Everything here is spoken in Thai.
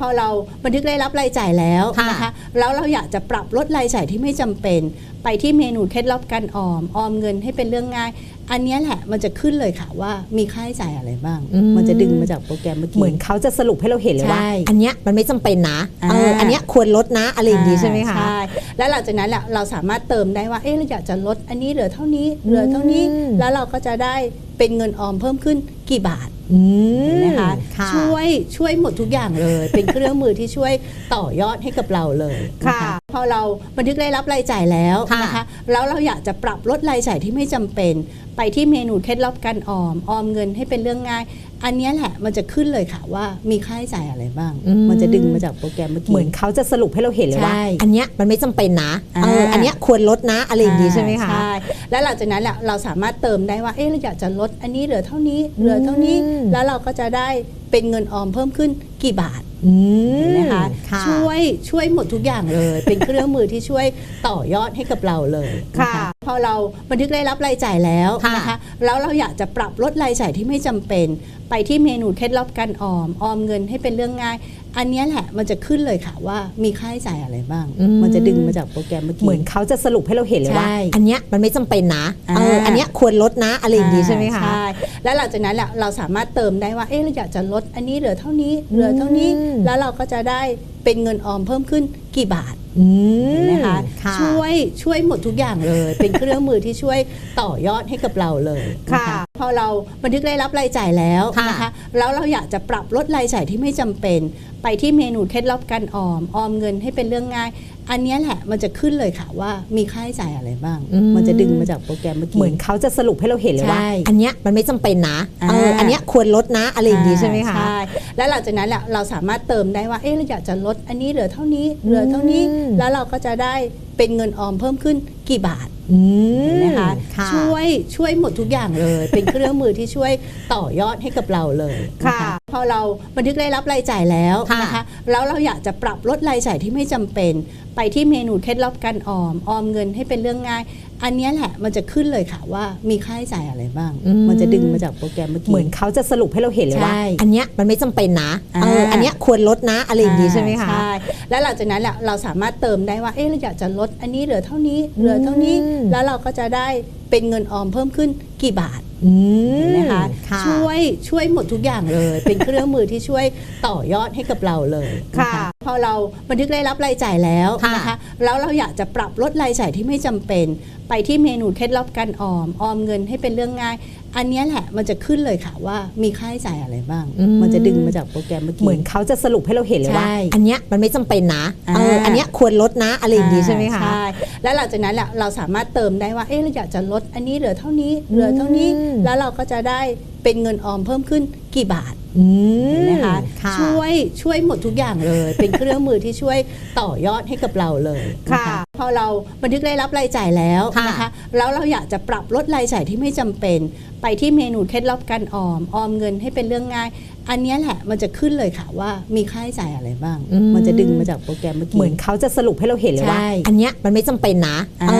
พอเราบันทึกรายรับรายจ่ายแล้วค่ะนะคะแล้วเราอยากจะปรับลดรายจ่ายที่ไม่จำเป็น ไปที่เมนูเคล็ดลับการออมออมเงินให้เป็นเรื่องง่าย อันเนี้ยแหละมันจะขึ้นเลยค่ะว่ามีค่าใช้จ่ายอะไรบ้างอืมมันจะดึงมาจากโปรแกรมเมื่อกี้เหมือนเขาจะสรุปให้เราเห็นเลยว่าใช่อันเนี้ยมันไม่จำเป็นนะอ่าเอออันเนี้ยควรลดนะอะไรอย่างนี้ใช่ไหมคะใช่แล้วหลังจากนั้นแหละเราสามารถเติมได้ว่าเอ๊ะเราอยากจะลดอันนี้เหลือเท่านี้เหลือเท่านี้อืมแล้วเราก็จะได้เป็นเงินออมเพิ่มขึ้นกี่บาทอืม นะคะค่ะช่วยช่วยหมดทุกอย่างเลย เป็นเครื่องมือที่ช่วยต่อยอดให้กับเราเลยนค่ะ พอเราบันทึกรายรับรายจ่ายแล้วค่ะนะคะแล้วเราอยากจะปรับลดรายจ่ายที่ไม่จำเป็น ไปที่เมนูเคล็ดลับการออมออมเงินให้เป็นเรื่องง่าย อันเนี้ยแหละมันจะขึ้นเลยค่ะว่ามีค่าใช้จ่ายอะไรบ้างอืมมันจะดึงมาจากโปรแกรมเมื่อกี้เหมือนเขาจะสรุปให้เราเห็นเลยว่าใช่อันเนี้ยมันไม่จำเป็นนะอ่าเอออันเนี้ยควรลดนะอะไรอย่างนี้ใช่ไหมคะใช่แล้วหลังจากนั้นแหละเราสามารถเติมได้ว่าเอ๊ะเราอยากจะลดอันนี้เหลือเท่านี้เหลือเท่านี้อืมแล้วเราก็จะได้เป็นเงินออมเพิ่มขึ้นกี่บาทอืมนะคะค่ะ ช่วยช่วยหมดทุกอย่างเลย เป็นเครื่องมือที่ช่วยต่อยอดให้กับเราเลยนค่ะพอเราบันทึกรายรับรายจ่ายแล้วค่ะนะคะแล้วเราอยากจะปรับลดรายจ่ายที่ไม่จำเป็น ไปที่เมนูเคล็ดลับการออมออมเงินให้เป็นเรื่องง่าย อันเนี้ยแหละมันจะขึ้นเลยค่ะว่ามีค่าใช้จ่ายอะไรบ้างอืมมันจะดึงมาจากโปรแกรมเมื่อกี้เหมือนเขาจะสรุปให้เราเห็นเลยว่าใช่อันเนี้ยมันไม่จำเป็นนะอ่าเอออันเนี้ยควรลดนะอะไรอย่างนี้ใช่ไหมคะใช่แล้วหลังจากนั้นแหละเราสามารถเติมได้ว่าเอ๊ะเราอยากจะลดอันนี้เหลือเท่านี้เหลือเท่านี้อืมแล้วเราก็จะได้เป็นเงินออมเพิ่มขึ้นกี่บาทอืมนะคะค่ะช่วยช่วยหมดทุกอย่างเลย เป็นเครื่องมือที่ช่วยต่อยอดให้กับเราเลยนค่ะพอเราบันทึกรายรับรายจ่ายแล้วค่ะนะคะแล้วเราอยากจะปรับลดรายจ่ายที่ไม่จำเป็น ไปที่เมนูเคล็ดลับการออมออมเงินให้เป็นเรื่องง่าย อันเนี้ยแหละมันจะขึ้นเลยค่ะว่ามีค่าใช้จ่ายอะไรบ้างอืมมันจะดึงมาจากโปรแกรมเมื่อกี้เหมือนเขาจะสรุปให้เราเห็นเลยว่าใช่อันเนี้ยมันไม่จำเป็นนะอ่าเอออันเนี้ยควรลดนะอะไรอย่างนี้ใช่ไหมคะใช่ แล้วหลังจากนั้นแหละเราสามารถเติมได้ว่าเอ๊ะเราอยากจะลดอันนี้เหลือเท่านี้เหลือเท่านี้อืมแล้วเราก็จะได้เป็นเงินออมเพิ่มขึ้นกี่บาทอืมนะคะค่ะช่วยช่วยหมดทุกอย่างเลย เป็นเครื่องมือที่ช่วยต่อยอดให้กับเราเลยนค่ะพอเราบันทึกรายรับรายจ่ายแล้วค่ะนะคะแล้วเราอยากจะปรับลดรายจ่ายที่ไม่จำเป็น ไปที่เมนูเคล็ดลับการออม ออมเงินให้เป็นเรื่องง่าย อันเนี้ยแหละมันจะขึ้นเลยค่ะว่ามีค่าใช้จ่ายอะไรบ้างอืมมันจะดึงมาจากโปรแกรมเมื่อกี้ เหมือนเขาจะสรุปให้เราเห็นเลยว่าใช่อันเนี้ยมันไม่จำเป็นนะอ่าเอออันเนี้ยควรลดนะอะไรอย่างนี้ใช่ไหมคะใช่แล้วหลังจากนั้นแหละเราสามารถเติมได้ว่าเอ๊ะเราอยากจะลดอันนี้เหลือเท่านี้เหลือเท่านี้อืมแล้วเราก็จะได้เป็นเงินออมเพิ่มขึ้นกี่บาทอืมนะคะค่ะช่วยช่วยหมดทุกอย่างเลย เป็นเครื่องมือที่ช่วยต่อยอดให้กับเราเลยนค่ะพ อเราบันทึกรายรับรายจ่ายแล้วค่ะนะคะแล้วเราอยากจะปรับลดรายจ่ายที่ไม่จำเป็น ไปที่เมนูเคล็ดลับการออม ออมเงินให้เป็นเรื่องง่ายอันเนี้ยแหละมันจะขึ้นเลยค่ะว่ามีค่าใช้จ่ายอะไรบ้างอืมมันจะดึงมาจากโปรแกรมเมื่อกี้ เหมือนเขาจะสรุปให้เราเห็นเลยว่าใช่อันเนี้ยมันไม่จำเป็นนะอ่าเอออันเนี้ยควรลดนะอะไรอย่างนี้ใช่ไหมคะใช่แล้วหลังจากนั้นแหละเราสามารถเติมได้ว่าเอ๊ะเราอยากจะลดอันนี้เหลือเท่านี้เหลือเท่านี้อืมแล้วเราก็จะได้เป็นเงินออมเพิ่มขึ้นกี่บาทอืมนะคะค่ะช่วยช่วยหมดทุกอย่างเลย เป็นเครื่องมือที่ช่วยต่อยอดให้กับเราเลยนค่ะ พอเราบันทึกรายรับรายจ่ายแล้วค่ะนะคะแล้วเราอยากจะปรับลดรายจ่ายที่ไม่จำเป็น ไปที่เมนูเคล็ดลับการออมออมเงินให้เป็นเรื่องง่าย อันเนี้ยแหละมันจะขึ้นเลยค่ะว่ามีค่าใช้จ่ายอะไรบ้างอืมมันจะดึงมาจากโปรแกรมเมื่อกี้เหมือนเขาจะสรุปให้เราเห็นเลยว่าใช่อันเนี้ยมันไม่จำเป็นนะอ่าเออ